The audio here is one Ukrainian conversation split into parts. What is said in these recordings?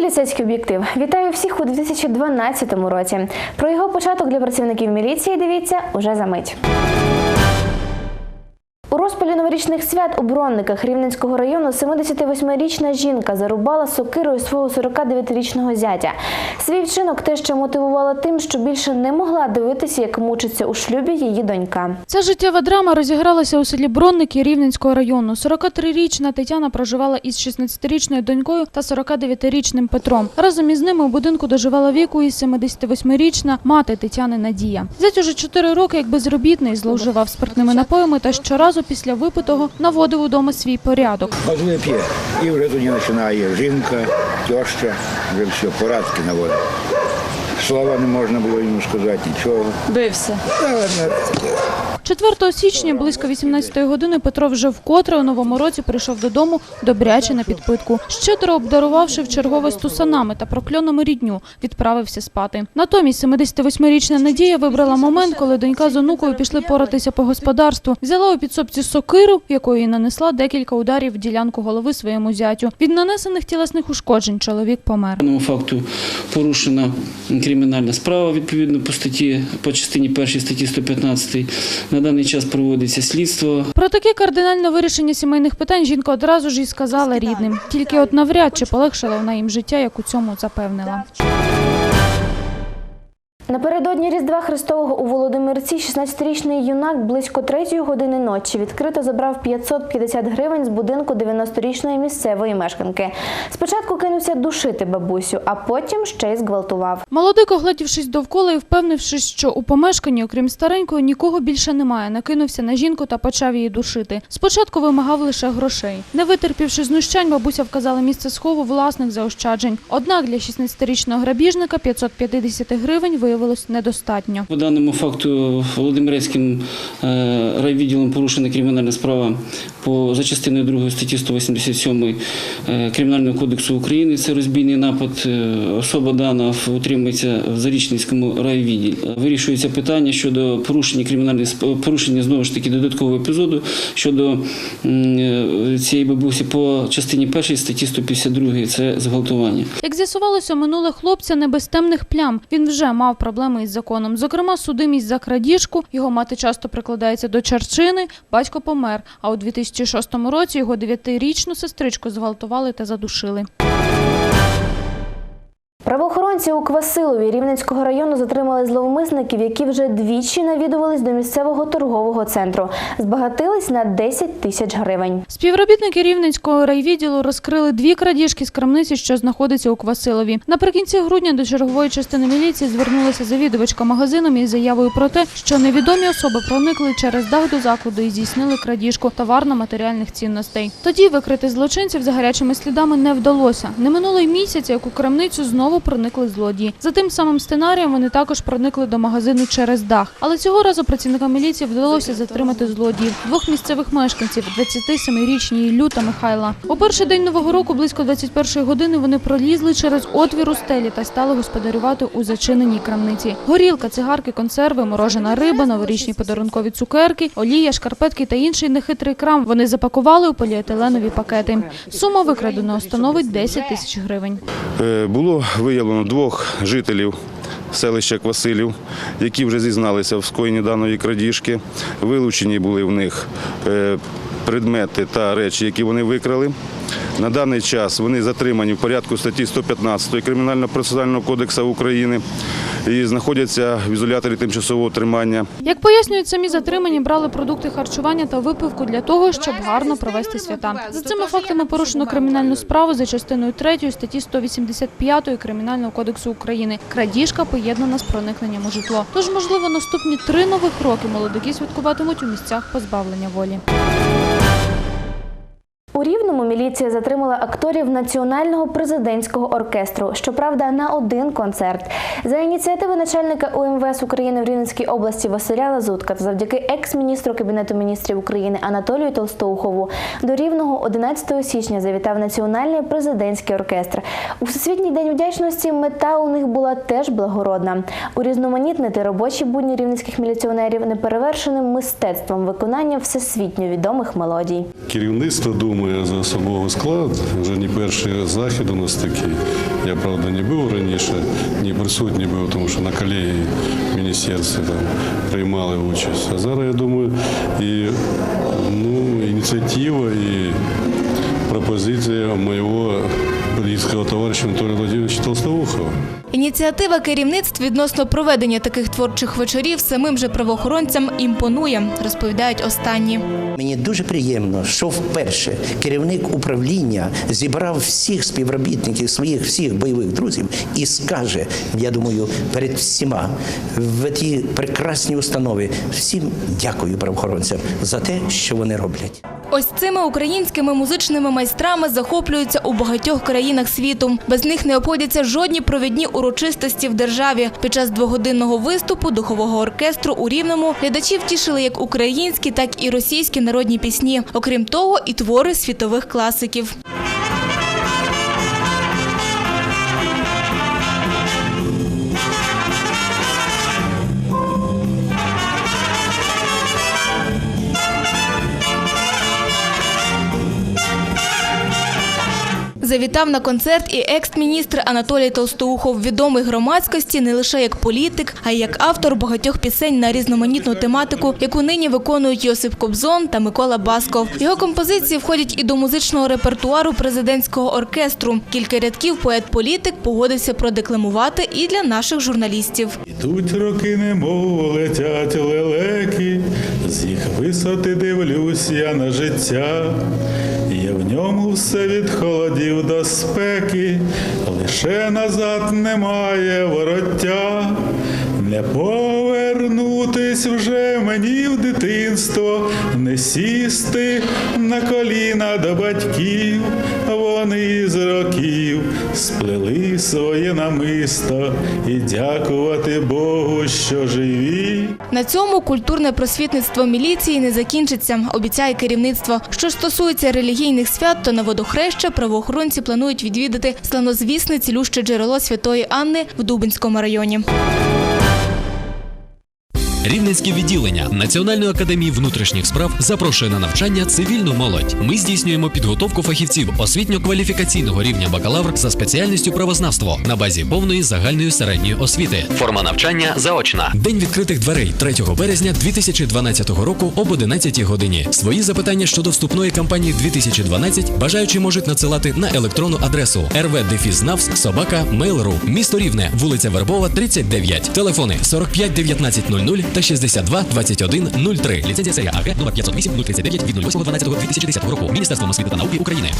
мистецький об'єктив. Вітаю всіх у 2012 році. Про його початок для працівників міліції дивіться уже за мить. Розпалі новорічних свят у Бронниках Рівненського району 78-річна жінка зарубала сокирою свого 49-річного зятя. Свій вчинок те, що мотивувала тим, що більше не могла дивитися, як мучиться у шлюбі її донька. Ця життєва драма розігралася у селі Бронники Рівненського району. 43-річна Тетяна проживала із 16-річною донькою та 49-річним Петром. Разом із ними у будинку доживала віку і 78-річна мати Тетяни Надія. Зять уже 4 роки як безробітний зловживав спиртними напоями та щоразу після випитого наводив удома свій порядок. Один п'є. І вже тоді починає жінка, теща, вже все, порадки наводить. Слова не можна було йому сказати, нічого. Бився. Та, 4 січня близько 18 години Петро вже вкотре у новому році прийшов додому добряче на підпитку. Щедро обдарувавши в чергове стусанами та прокльонами рідню, відправився спати. Натомість 78-річна Надія вибрала момент, коли донька з онукою пішли поратися по господарству. Взяла у підсобці сокиру, якою нанесла декілька ударів в ділянку голови своєму зятю. Від нанесених тілесних ушкоджень чоловік помер. даному факту порушена кримінальна справа відповідно по статті по частині першій статті 115. На даний час проводиться слідство. Про таке кардинальне вирішення сімейних питань жінка одразу ж і сказала рідним. Тільки от навряд чи полегшила вона їм життя, як у цьому запевнила. Напередодні Різдва Христового у Володимирці 16-річний юнак близько третьої години ночі відкрито забрав 550 гривень з будинку 90-річної місцевої мешканки. Спочатку кинувся душити бабусю, а потім ще й зґвалтував. Молодик, оглядівшись довкола і впевнившись, що у помешканні, окрім старенької, нікого більше немає, накинувся на жінку та почав її душити. Спочатку вимагав лише грошей. Не витерпівши знущань, бабуся вказала місце схову власних заощаджень. Однак для 16-річного грабіжника 550 гривень виявилось недостатньо. По даному факту Володимирецьким е, райвідділом порушена кримінальна справа по за частиною 2 статті 187 е, Кримінального кодексу України. Це розбійний напад. Е, Особа дана утримується в Зарічненському райвідділі. Вирішується питання щодо порушення кримінальної сп- порушення знову ж таки додаткового епізоду щодо цієї бабусі по частині першій статті 152 це зґвалтування. Як з'ясувалося, минуле хлопця не без темних плям. Він вже мав проблеми із законом. Зокрема, судимість за крадіжку. Його мати часто прикладається до чарчини. Батько помер. А у 2006 році його дев'ятирічну сестричку зґвалтували та задушили. Правоохоронці у Квасилові Рівненського району затримали зловмисників, які вже двічі навідувались до місцевого торгового центру. Збагатились на 10 тисяч гривень. Співробітники Рівненського райвідділу розкрили дві крадіжки з крамниці, що знаходиться у Квасилові. Наприкінці грудня до чергової частини міліції звернулася завідувачка магазином із заявою про те, що невідомі особи проникли через дах до закладу і здійснили крадіжку товарно-матеріальних цінностей. Тоді викрити злочинців за гарячими слідами не вдалося. Не минуло й місяця, як у крамницю знову проникли злодії. За тим самим сценарієм вони також проникли до магазину через дах. Але цього разу працівникам міліції вдалося затримати злодіїв двох місцевих мешканців 27-річні Іллю та Михайла. У перший день нового року, близько 21-ї години, вони пролізли через отвір у стелі та стали господарювати у зачиненій крамниці. Горілка, цигарки, консерви, морожена риба, новорічні подарункові цукерки, олія, шкарпетки та інший нехитрий крам. Вони запакували у поліетиленові пакети. Сума викраденого становить 10 тисяч гривень. Е, Було виявлено двох жителів селища Квасилів, які вже зізналися в скоєнні даної крадіжки. Вилучені були в них е, предмети та речі, які вони викрали. На даний час вони затримані в порядку статті 115 Кримінально-процесуального кодексу України і знаходяться в ізоляторі тимчасового тримання. Як пояснюють самі затримані, брали продукти харчування та випивку для того, щоб гарно провести свята. За цими фактами порушено кримінальну справу за частиною 3 статті 185 Кримінального кодексу України. Крадіжка поєднана з проникненням у житло. Тож, можливо, наступні три нових роки молодики святкуватимуть у місцях позбавлення волі. У Рівному міліція затримала акторів Національного президентського оркестру. Щоправда, на один концерт. За ініціативи начальника УМВС України в Рівненській області Василя Лазутка та завдяки екс-міністру Кабінету міністрів України Анатолію Толстоухову до Рівного 11 січня завітав Національний президентський оркестр. У Всесвітній день вдячності мета у них була теж благородна. Урізноманітнити робочі будні рівненських міліціонерів неперевершеним мистецтвом виконання всесвітньо відомих мелодій. Керівництво думає, за особовий склад. Вже не перший захід у нас такий. Я, правда, не був раніше, не присутній був, тому що на колегії в міністерстві там приймали участь. А зараз, я думаю, і ну, ініціатива, і пропозиція моєго близького товариша Анатолія Владимировича Толстовухова. Ініціатива керівництв відносно проведення таких творчих вечорів самим же правоохоронцям імпонує, розповідають останні. Мені дуже приємно, що вперше керівник управління зібрав всіх співробітників своїх всіх бойових друзів і скаже, я думаю, перед всіма в тій прекрасній установі всім дякую правоохоронцям за те, що вони роблять. Ось цими українськими музичними майстрами захоплюються у багатьох країнах світу. Без них не обходяться жодні провідні урочистості в державі. Під час двогодинного виступу духового оркестру у Рівному глядачів тішили як українські, так і російські народні пісні. Окрім того, і твори світових класиків. Завітав на концерт і екс-міністр Анатолій Толстоухов, відомий громадськості не лише як політик, а й як автор багатьох пісень на різноманітну тематику, яку нині виконують Йосип Кобзон та Микола Басков. Його композиції входять і до музичного репертуару президентського оркестру. Кілька рядків поет-політик погодився продекламувати і для наших журналістів. Ідуть роки, немов летять лелеки, з їх висоти дивлюсь я на життя. В ньому все від холодів до спеки, лише назад немає вороття. Не повернутись вже мені в дитинство, не сісти на коліна до батьків. Вони з років сплели своє намисто і дякувати Богу, що живі. На цьому культурне просвітництво міліції не закінчиться, обіцяє керівництво. Що стосується релігійних свят, то на водохреща правоохоронці планують відвідати славнозвісне цілюще джерело Святої Анни в Дубинському районі. Рівненське відділення Національної академії внутрішніх справ запрошує на навчання цивільну молодь. Ми здійснюємо підготовку фахівців освітньо-кваліфікаційного рівня бакалавр за спеціальністю правознавство на базі повної загальної середньої освіти. Форма навчання заочна. День відкритих дверей 3 березня 2012 року об 11 годині. Свої запитання щодо вступної кампанії 2012 бажаючі можуть надсилати на електронну адресу rvdefisnavs собака mail.ru. Місто Рівне, вулиця Вербова, 39. Телефони 45 19 00 та 62 21 03. Ліцензія серія АГ номер 508 039 від 08.12.2010 року. Міністерством освіти та науки України.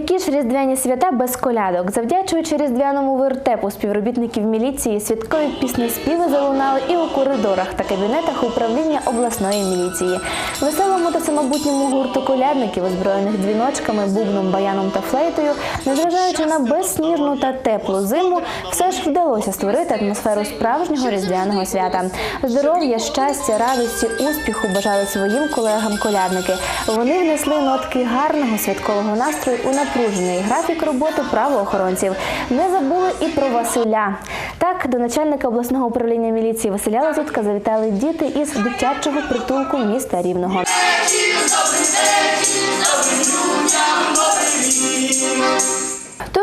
Які ж різдвяні свята без колядок? Завдячуючи різдвяному вертепу співробітників міліції, святкові піснеспіви залунали і у коридорах та кабінетах управління обласної міліції. Веселому та самобутньому гурту колядників, озброєних дзвіночками, бубном, баяном та флейтою, незважаючи на безсніжну та теплу зиму, все ж вдалося створити атмосферу справжнього різдвяного свята. Здоров'я, щастя, радості, успіху бажали своїм колегам колядники. Вони внесли нотки гарного святкового настрою у напружений графік роботи правоохоронців. Не забули і про Василя. Так, до начальника обласного управління міліції Василя Лазутка завітали діти із дитячого притулку міста Рівного.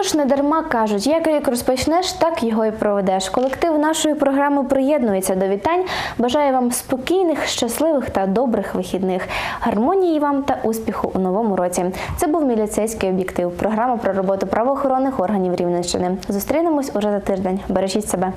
Тож не дарма кажуть, як рік розпочнеш, так його і проведеш. Колектив нашої програми приєднується до вітань. Бажаю вам спокійних, щасливих та добрих вихідних, гармонії вам та успіху у новому році. Це був міліцейський об'єктив. Програма про роботу правоохоронних органів Рівненщини. Зустрінемось уже за тиждень. Бережіть себе.